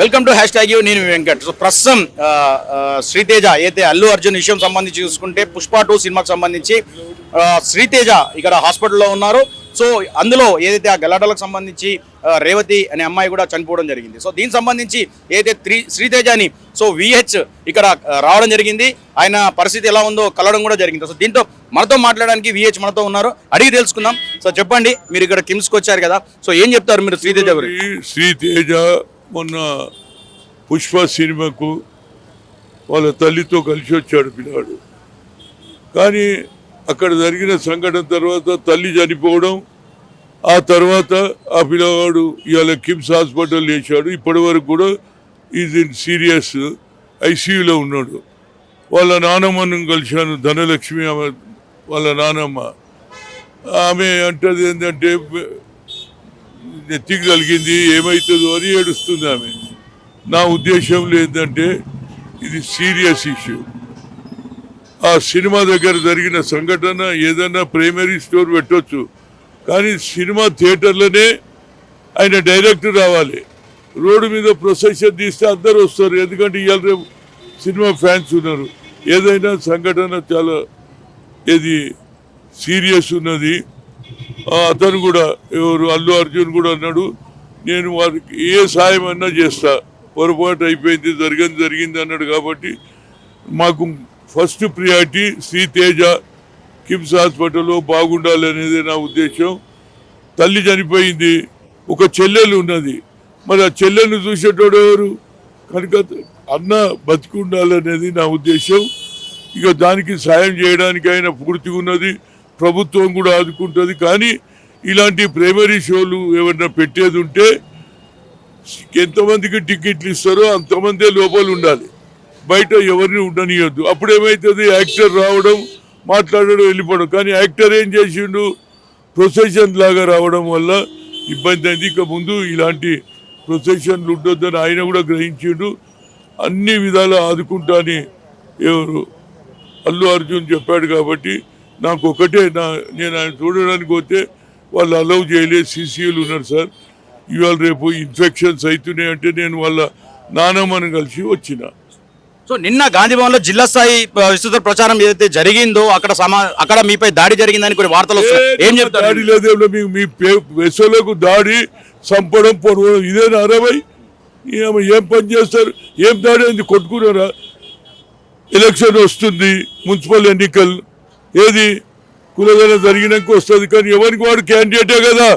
Welcome to hash tag U నేను Venkat. So ప్రస్తుతం శ్రీతేజ అయితే అల్లు అర్జున్ విషయం సంబంధించి చూసుకుంటే పుష్ప టూ సినిమాకి సంబంధించి శ్రీతేజ ఇక్కడ హాస్పిటల్లో ఉన్నారు. సో అందులో ఏదైతే ఆ గలాటలకు సంబంధించి రేవతి అనే అమ్మాయి కూడా చనిపోవడం జరిగింది. సో దీనికి సంబంధించి ఏదైతే త్రీ శ్రీతేజని సో విహెచ్ ఇక్కడ రావడం జరిగింది. ఆయన పరిస్థితి ఎలా ఉందో కలవడం కూడా జరిగింది. సో దీంతో మనతో మాట్లాడడానికి విహెచ్ మనతో ఉన్నారు. అడిగి తెలుసుకుందాం. సో చెప్పండి మీరు ఇక్కడ కిమ్స్కి వచ్చారు కదా. సో ఏం చెప్తారు మీరు శ్రీతేజ గురించి? శ్రీతేజ మొన్న పుష్ప సినిమాకు వాళ్ళ తల్లితో కలిసి వచ్చాడు పిల్లాడు. కానీ అక్కడ జరిగిన సంఘటన తర్వాత తల్లి చనిపోవడం ఆ తర్వాత ఆ పిల్లవాడు ఇవాళ కిమ్స్ హాస్పిటల్ వేశాడు ఇప్పటి వరకు కూడా ఇన్ సీరియస్ ఐసీయూలో ఉన్నాడు. వాళ్ళ నానమ్మను కలిశాను ధనలక్ష్మి ఆమె వాళ్ళ నానమ్మ. ఆమె అంటది ఏంటంటే నెత్తికి కలిగింది ఏమవుతుందో అని ఏడుస్తుంది ఆమె. నా ఉద్దేశంలో ఏంటంటే ఇది సీరియస్ ఇష్యూ. ఆ సినిమా దగ్గర జరిగిన సంఘటన ఏదైనా ప్రైమరీ స్టోర్ పెట్టొచ్చు కానీ సినిమా థియేటర్లోనే ఆయన డైరెక్టర్ రావాలి. రోడ్డు మీద ప్రొసెషన్ తీస్తే అందరు వస్తారు ఎందుకంటే ఇవాళ రేపు సినిమా ఫ్యాన్స్ ఉన్నారు. ఏదైనా సంఘటన చాలా ఇది సీరియస్ ఉన్నది అతను కూడా ఎవరు అల్లు అర్జున్ కూడా అన్నాడు నేను వారికి ఏ సాయం అన్నా చేస్తా. పొరపాటు అయిపోయింది జరిగింది జరిగింది అన్నాడు కాబట్టి మాకు first priority Sri Teja KIMS హాస్పిటల్లో బాగుండాలి అనేది నా ఉద్దేశం తల్లి చనిపోయింది ఒక చెల్లెలు ఉన్నది. మరి ఆ చెల్లెలు చూసేటోడు ఎవరు? కనుక అన్న బతికి ఉండాలనేది నా ఉద్దేశం ఇక దానికి సాయం చేయడానికి ఆయన పూర్తిగా ఉన్నది. ప్రభుత్వం కూడా ఆదుకుంటుంది. కానీ ఇలాంటి ప్రైమరీ షోలు ఏమన్నా పెట్టేది ఉంటే ఎంతమందికి టికెట్లు ఇస్తారో అంతమందే లోపల ఉండాలి. బయట ఎవరిని ఉండనియొద్దు. అప్పుడు ఏమవుతుంది యాక్టర్ రావడం మాట్లాడడం వెళ్ళిపోవడం. కానీ యాక్టర్ ఏం చేసిండు? ప్రొసెషన్ లాగా రావడం వల్ల ఇబ్బంది అయింది. ఇక ముందు ఇలాంటి ప్రొసెషన్లు ఉండొద్దని ఆయన కూడా గ్రహించిండు. అన్ని విధాలా ఆదుకుంటాని ఎవరు? అల్లు అర్జున్ చెప్పాడు కాబట్టి నాకు ఒకటే నా నేను ఆయన చూడడానికి పోతే వాళ్ళు అలౌ చేయలేదు సీసీలు ఉన్నారు సార్. ఇవాళ రేపు ఇన్ఫెక్షన్స్ అవుతున్నాయి అంటే నేను వాళ్ళ నానమ్మని కలిసి వచ్చిన. సో నిన్న గాంధీ భవన్లో జిల్లా స్థాయి విస్తృత ప్రచారం ఏదైతే జరిగిందో అక్కడ సమా అక్కడ మీపై దాడి జరిగిందని కొన్ని వార్తలు ఏం చెప్తారు? దాడి మీకు మీ వెసలకు దాడి చంపడం పొడవడం ఇదేనా అరవై. ఏం ఏం పని చేస్తారు? ఏం దాడి అయింది? కొట్టుకున్నారా? ఎలక్షన్ వస్తుంది మున్సిపల్ ఎన్నికలు. ఏది? కులగన జరిగినాక వస్తుంది కానీ ఎవరికి? వాడు క్యాండిడేటే కదా.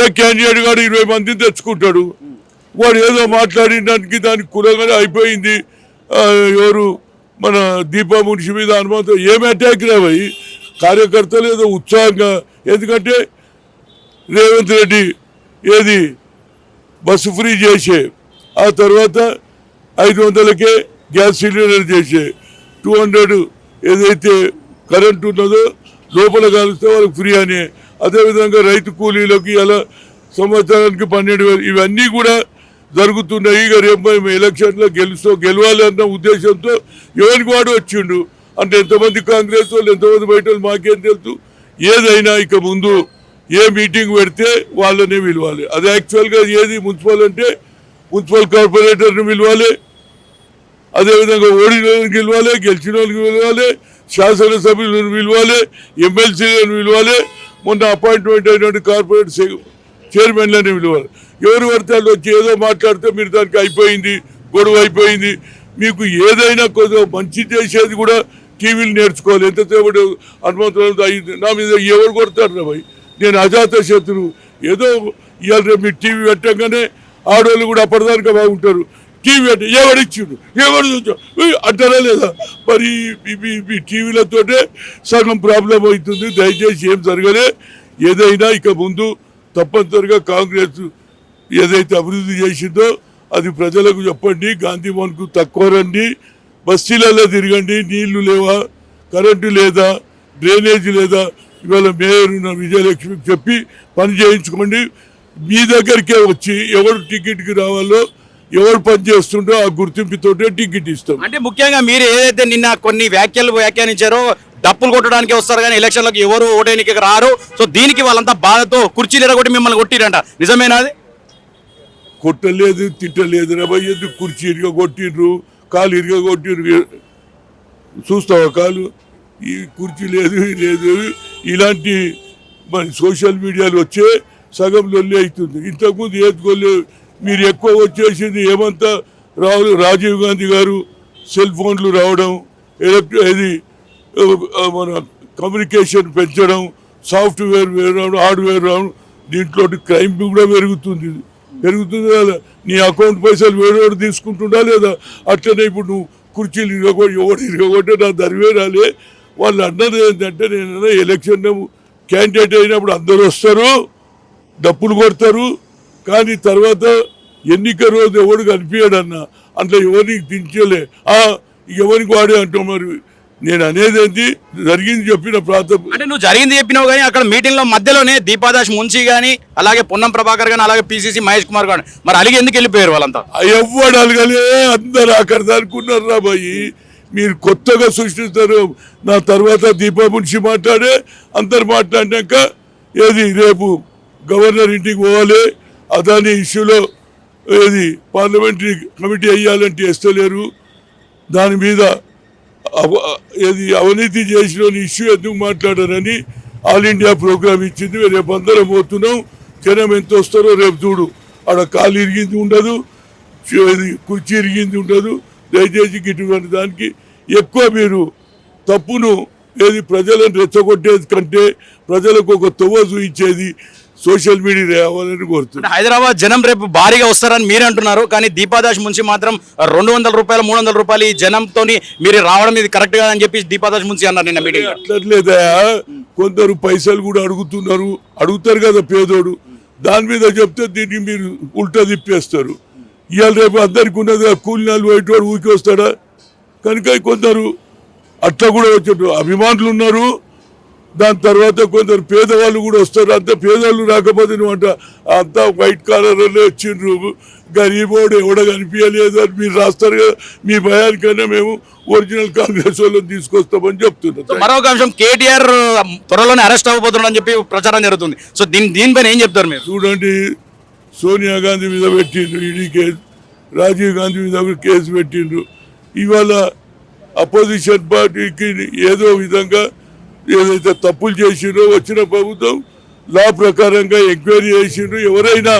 ఏ క్యాండిడేట్ గాడు ఇరవై మందిని తెచ్చుకుంటాడు? వాడు ఏదో మాట్లాడినానికి దానికి కులగన అయిపోయింది. ఎవరు? మన దీపా మునిషి మీద అనుమతి ఏమి అటాక్ రావయి కార్యకర్తలు ఏదో ఉత్సాహంగా. ఎందుకంటే రేవంత్ రెడ్డి ఏది? బస్సు ఫ్రీ చేసే. ఆ తర్వాత ఐదు వందలకే గ్యాస్ సిలిండర్ చేసే. టూ హండ్రెడ్ ఏదైతే కరెంటు ఉన్నదో లోపల కలిస్తే వాళ్ళకి ఫ్రీ అని. అదేవిధంగా రైతు కూలీలకు అలా సంవత్సరానికి పన్నెండు వేలు ఇవన్నీ కూడా జరుగుతున్నాయి. ఇక రేపు మేము ఎలక్షన్లో గెలుస్తూ గెలవాలి అన్న ఉద్దేశంతో ఎవరికి వాడు వచ్చిండు. అంటే ఎంతమంది కాంగ్రెస్ వాళ్ళు ఎంతమంది బయట వాళ్ళు మాకేం తెలుసు? ఏదైనా ఇక ముందు ఏ మీటింగ్ పెడితే వాళ్ళనే పిలవాలి. అది యాక్చువల్గా ఏది మున్సిపల్ అంటే మున్సిపల్ కార్పొరేటర్ని పిలవాలి. అదేవిధంగా ఓడిన వాళ్ళని పిలవాలి గెలిచిన వాళ్ళకి పిలవాలి శాసనసభ్యులను పిలవాలి ఎమ్మెల్సీలను పిలవాలి మొన్న అపాయింట్మెంట్ అయినటువంటి కార్పొరేట్ చైర్మన్లని పిలవాలి. ఎవరు వర్తాలు వచ్చి ఏదో మాట్లాడితే మీరు దానికి అయిపోయింది గొడవ అయిపోయింది. మీకు ఏదైనా కొద్దిగా మంచి చేసేది కూడా టీవీలు నేర్చుకోవాలి. ఎంతసేపు హనుమంతులు అయింది నా మీద ఎవరు కొడతారు రా నేను అజాత శత్రువు. ఏదో ఇవాళ రేపు టీవీ పెట్టగానే ఆడవాళ్ళు కూడా అప్పటిదానికా బాగుంటారు. టీవీ అంటే ఎవరిచ్చిండు ఎవరు అంటారా లేదా? మరి మీ టీవీలతో టీవీలతోటే సగం ప్రాబ్లం అవుతుంది. దయచేసి ఏం జరగలే. ఏదైనా ఇక ముందు తప్పనిసరిగా కాంగ్రెస్ ఏదైతే అభివృద్ధి చేసిందో అది ప్రజలకు చెప్పండి గాంధీ భవన్కు తక్కువ రండి బస్తీలలో తిరగండి నీళ్ళు లేవా కరెంటు లేదా డ్రైనేజ్ లేదా ఇవాళ మేయర్ ఉన్న విజయలక్ష్మికి చెప్పి పని చేయించుకోండి. మీ దగ్గరికే వచ్చి ఎవరు టికెట్కి రావాలో ఎవరు పని చేస్తుండో ఆ గుర్తింపుతోటే టికెట్ ఇస్తాం. అంటే ముఖ్యంగా మీరు ఏదైతే నిన్న కొన్ని వ్యాఖ్యలు వ్యాఖ్యానించారో డప్పులు కొట్టడానికి వస్తారు కానీ ఎలక్షన్లకు ఎవరు ఓటేనికి రారు. సో దీనికి వాళ్ళంతా బాధతో కుర్చీలు ఎరగొట్టి మిమ్మల్ని కొట్టిరంట. నిజమేనా అది? కొట్టలేదు తిట్టలేదు రబై ఎందుకు కుర్చీ ఇరుగ కొట్టిండ్రు కాలు ఇరుగ కొట్టిండ్రు చూస్తావా కాలు? ఈ కుర్చీ లేదు లేదు. ఇలాంటి మన సోషల్ మీడియాలో వచ్చే సగం లొల్లి అవుతుంది. ఇంతకుముందు ఏదుకోలే మీరు ఎక్కువ వచ్చేసింది ఏమంతా రావు రాజీవ్ గాంధీ గారు సెల్ ఫోన్లు రావడం ఎలక్ట్రి ఇది మన కమ్యూనికేషన్ పెంచడం సాఫ్ట్వేర్ రావడం హార్డ్వేర్ రావడం దీంట్లో క్రైమ్ కూడా పెరుగుతుంది. పెరుగుతుంది కదా? నీ అకౌంట్ పైసలు వేరేవాడు తీసుకుంటుండా లేదా? అట్లనే ఇప్పుడు నువ్వు కుర్చీలు ఇరగొట్టి ఎవడు ఇరగొట్టే నా దరివే రాలే. వాళ్ళు అన్నది ఏంటంటే నేను ఎలక్షన్ క్యాండిడేట్ అయినప్పుడు అందరూ వస్తారు డప్పులు కొడతారు. కానీ తర్వాత ఎన్నిక రోజు ఎవడు కనిపించాడు అన్న అట్లా ఎవరికి దించలే. ఆ ఎవరికి వాడే అంటాం మరి? నేను అనేది ఏంటి జరిగింది చెప్పిన ప్రాంతం. అంటే నువ్వు జరిగింది చెప్పినావు కానీ అక్కడ మీటింగ్లో మధ్యలోనే దీపాదాస్ మున్షి గాని అలాగే పొన్నం ప్రభాకర్ గాని అలాగే పిసిసి మహేష్ కుమార్ గాని మరి అలిగి ఎందుకు వెళ్ళిపోయారు వాళ్ళంతా? ఎవ్వడు అలగలే. అందరు అక్కడ అనుకున్నారు రా బాయి. మీరు కొత్తగా సృష్టిస్తారు. నా తర్వాత దీపా మున్షి మాట్లాడే అందరు మాట్లాడినాక ఏది? రేపు గవర్నర్ ఇంటికి పోవాలి. అదాని ఇష్యూలో ఏది? పార్లమెంటరీ కమిటీ అయ్యాలంటే వేస్తలేరు దాని మీద అవ- ఏది? అవినీతి చేసిన ఇష్యూ ఎందుకు మాట్లాడారని ఆల్ ఇండియా ప్రోగ్రామ్ ఇచ్చింది. రేపు అందరం పోతున్నాం. జనం ఎంత వస్తారో రేపు చూడు. ఆడ కాలు ఇరిగింది ఉండదు. ఇది కుర్చీ ఇరిగింది ఉండదు. దయచేసి ఇటువంటి దానికి. ఎక్కువ మీరు తప్పును ఏది? ప్రజలను రెచ్చగొట్టేది కంటే ప్రజలకు ఒక తొవ్వ చూయించేది సోషల్ మీడియా రావాలని అంటే హైదరాబాద్ జనం రేపు భారీగా వస్తారని మీరే అంటున్నారు కానీ దీపాదాస్ మున్షి మాత్రం రెండు వందల రూపాయలు మూడు వందల రూపాయలు ఈ జనంతో మీరు రావడం ఇది కరెక్ట్ కాదని చెప్పి దీపాదాస్ మున్షి అన్నారు నిన్న మీటింగ్ అట్లట్లేదా? కొందరు పైసలు కూడా అడుగుతున్నారు. అడుగుతారు కదా పేదోడు. దాని మీద చెప్తే దీన్ని మీరు ఉల్టా తిప్పేస్తారు. ఇవాళ రేపు అందరికి ఉన్నది కూలి నాలుగు బయటవాడు ఊరికి వస్తాడా? కనుక కొందరు అట్లా కూడా వచ్చారు అభిమానులు ఉన్నారు. దాని తర్వాత కొందరు పేదవాళ్ళు కూడా వస్తారు. అంత పేదవాళ్ళు రాకపోతే నువ్వు అంట అంతా వైట్ కాలర్ వచ్చిండ్రు. గరీబోడు ఎవడ కనిపించలేదు అని మీరు రాస్తారు కదా. మీ భయానికైనా మేము ఒరిజినల్ కాంగ్రెస్ వాళ్ళని తీసుకొస్తామని చెప్తున్నాం. మరొక అంశం కేటీఆర్ త్వరలోనే అరెస్ట్ అవ్వబోతున్నాడు అని చెప్పి ప్రచారం జరుగుతుంది. సో దీని దీనిపైన ఏం చెప్తారు మీరు? చూడండి సోనియా గాంధీ మీద పెట్టిండ్రు ఈడీ కేసు రాజీవ్ గాంధీ మీద కూడా కేసు పెట్టిండ్రు. ఇవాళ అపోజిషన్ పార్టీకి ఏదో విధంగా ఏదైతే తప్పులు చేసిండ్రో వచ్చిన ప్రభుత్వం లా ప్రకారంగా ఎంక్వైరీ చేసిండ్రు. ఎవరైనా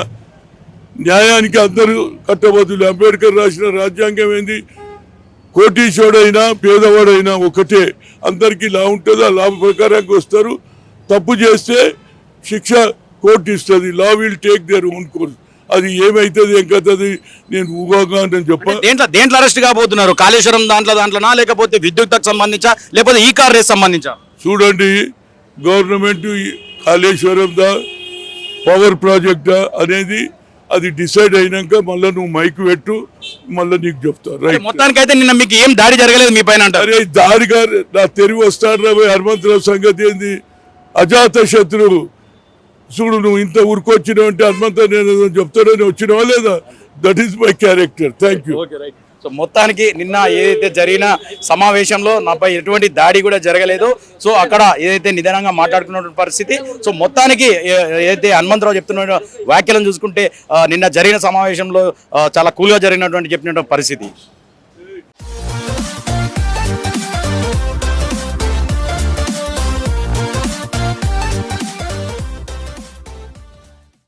న్యాయానికి అందరూ కట్టబద్దులు అంబేద్కర్ రాసిన రాజ్యాంగం ఏంది? కోటీశ్వరుడైనా పేదవాడైనా ఒకటే. అందరికీ లా ఉంటుంది? ఆ లా ప్రకారంగా వస్తారు. తప్పు చేస్తే శిక్ష కోర్టు ఇస్తుంది. Law will take their own course అది ఏమైతుంది ఏం నేను ఊగాగా చెప్పాను దేంట్లో దేంట్లో అరెస్ట్ కాబోతున్నారు? కాళేశ్వరం దాంట్లో దాంట్లోనా? లేకపోతే విద్యుత్కు సంబంధించా? లేకపోతే ఈ కార్ రేస్ సంబంధించా? చూడండి గవర్నమెంట్ కాళేశ్వరం దా పవర్ ప్రాజెక్టా అనేది అది డిసైడ్ అయినాక మళ్ళీ నువ్వు మైక్ పెట్టు మళ్ళీ నీకు చెప్తా. రైట్ మొత్తానికైతే నిన్న మీకు ఏం దాడి జరగలేదు మీ పైన అంటారు? అరే దారిగా నా తెరివి వస్తాడు రా పోయి హనుమంతరావు సంగతి ఏంది? అజాత శత్రువు చూడు నువ్వు ఇంత ఊరుకొచ్చినావు అంటే హనుమంత నేను చెప్తాడని వచ్చినావా లేదా? That is my character thank you so మొత్తానికి నిన్న ఏదైతే జరిగిన సమావేశంలో నాపై ఎటువంటి దాడి కూడా జరగలేదు. సో అక్కడ ఏదైతే నిదానంగా మాట్లాడుకున్నటువంటి పరిస్థితి సో మొత్తానికి ఏదైతే హనుమంతరావు చెప్తున్న వ్యాఖ్యలను చూసుకుంటే నిన్న జరిగిన సమావేశంలో చాలా కూల్గా జరిగినటువంటి చెప్పినటువంటి పరిస్థితి.